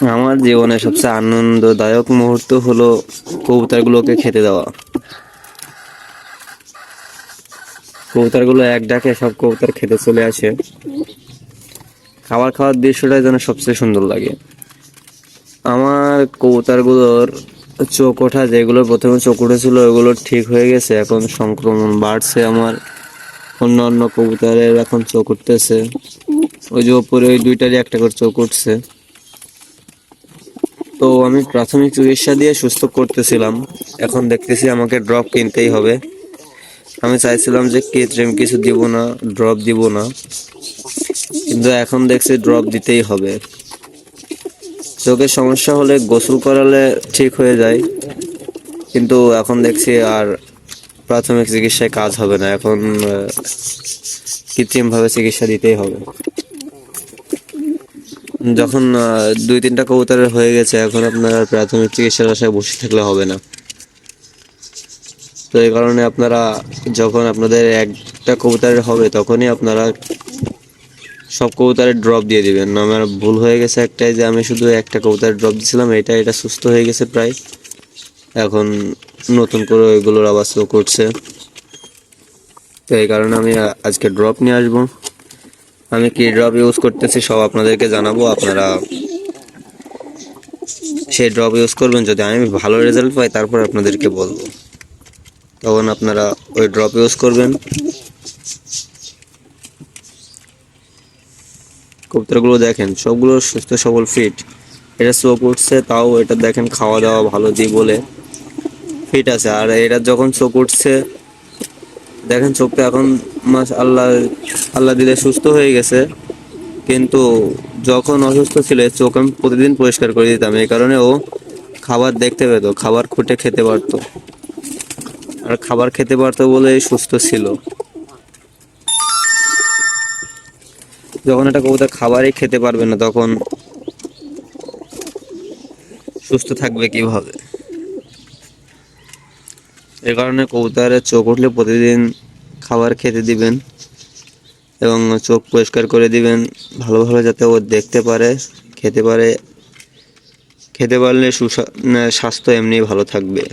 আমার জীবনে সবচেয়ে আনন্দদায়ক মুহূর্ত হলো কবুতরগুলোকে খেতে দেওয়া। কবুতরগুলো এক ডাকে সব কবুতর খেতে চলে আসে। খাবার খাওয়ার দৃশ্যটাই যেন সবচেয়ে সুন্দর লাগে। আমার কবুতরগুলোর চোখ ওঠা, যেগুলো প্রথমে চোখ উঠেছিল, ওগুলো ঠিক হয়ে গেছে। এখন সংক্রমণ বাড়ছে আমার। অন্য অন্য কবুতরের এখন চোখ উঠতেছে। ওই যে ওপরে, ওই দুইটারই একটা করে চোখ উঠছে। তো আমি প্রাথমিক চিকিৎসা দিয়ে সুস্থ করতেছিলাম। এখন দেখতেছি আমাকে ড্রপ কিনতেই হবে। আমি চাইছিলাম যে কৃত্রিম কিছু দিব না ড্রপ দিব না। কিন্তু এখন দেখছি ড্রপ দিতেই হবে। চোখের সমস্যা হলে গোসল করালে ঠিক হয়ে যায়। কিন্তু এখন দেখছি আর প্রাথমিক চিকিৎসায় কাজ হবে না। এখন কৃত্রিমভাবে চিকিৎসা দিতেই হবে। যখন দুই তিনটা কবুতরের হয়ে গেছে, এখন আপনার প্রাথমিক চিকিৎসার আশায় বসে থাকলে হবে না। তো এই কারণে আপনারা যখন আপনাদের একটা কবুতরের হবে, তখনই আপনারা সব কবুতরের ড্রপ দিয়ে দিবেন। আমার ভুল হয়ে গেছে একটাই যে আমি শুধু একটা কবুতরের ড্রপ দিছিলাম, এটা এটা সুস্থ হয়ে গেছে প্রায়। এখন নতুন করে ওইগুলোর আবার করছে। তো এই কারণে আমি আজকে ড্রপ নিয়ে আসব। আমি কি ড্রপ ইউজ করতেছি সব আপনাদেরকে জানাব, আপনারা সেই ড্রপ ইউজ করবেন, যদি আমি ভালো রেজাল্ট পাই তারপর আপনাদেরকে বলব। তখন আপনারা ওই ড্রপ ইউজ করবেন। কবুতরগুলো দেখেন, সবগুলো সুস্থ সবল ফিট এটা চোখ উঠছে তাও এটা দেখেন খাওয়া দাওয়া ভালো দিই বলে। ফিট আছে, আর এটা যখন চোখ উঠছে, দেখেন চোখটা এখন মাস আল্লাহ আল্লাহ দিলে সুস্থ হয়ে গেছে। কিন্তু যখন অসুস্থ ছিল চোখ আমি প্রতিদিন পরিষ্কার করে দিতাম। এই কারণে ও খাবার দেখতে পেতো, খাবার খুঁটে খেতে পারতো। আর খাবার খেতে পারতো বলে সুস্থ ছিল। যখন একটা কবুতর খাবারই খেতে পারবে না, তখন সুস্থ থাকবে কীভাবে? এ কারণে কবুতরের চোখ উঠলে প্রতিদিন খাবার খেতে দিবেন এবং চোখ পরিষ্কার করে দিবেন। ভালোভাবে যাতে ও দেখতে পারে খেতে পারে। খেতে পারলে সুসা না, স্বাস্থ্য এমনি ভালো থাকবে।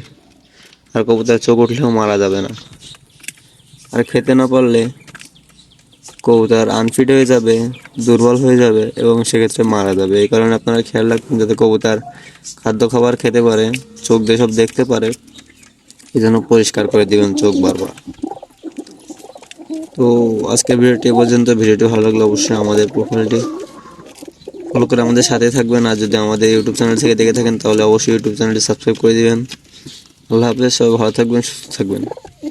আর কবুতর চোখ উঠলেও মারা যাবে না। আর খেতে না পারলে কবুতর আনফিট হয়ে যাবে দুর্বল হয়ে যাবে এবং সেক্ষেত্রে মারা যাবে। এই কারণে আপনারা খেয়াল রাখবেন যাতে কবুতর খাদ্য খাবার খেতে পারে চোখ দিয়ে সব দেখতে পারে এই জন্য পরিষ্কার করে দিবেন চোখ বারবার। তো আজকের ভিডিওটি পর্যন্ত। ভিডিওটি ভালো লাগলে অবশ্যই আমাদের প্রোফাইলটি ফলো করে আমাদের সাথে থাকবেন। আর যদি আমাদের ইউটিউব চ্যানেল থেকে দেখে থাকেন, তাহলে অবশ্যই ইউটিউব চ্যানেলটি সাবস্ক্রাইব করে দেবেন। আল্লাহ হাফেজ, সবাই ভালো থাকবেন, সুস্থ থাকবেন।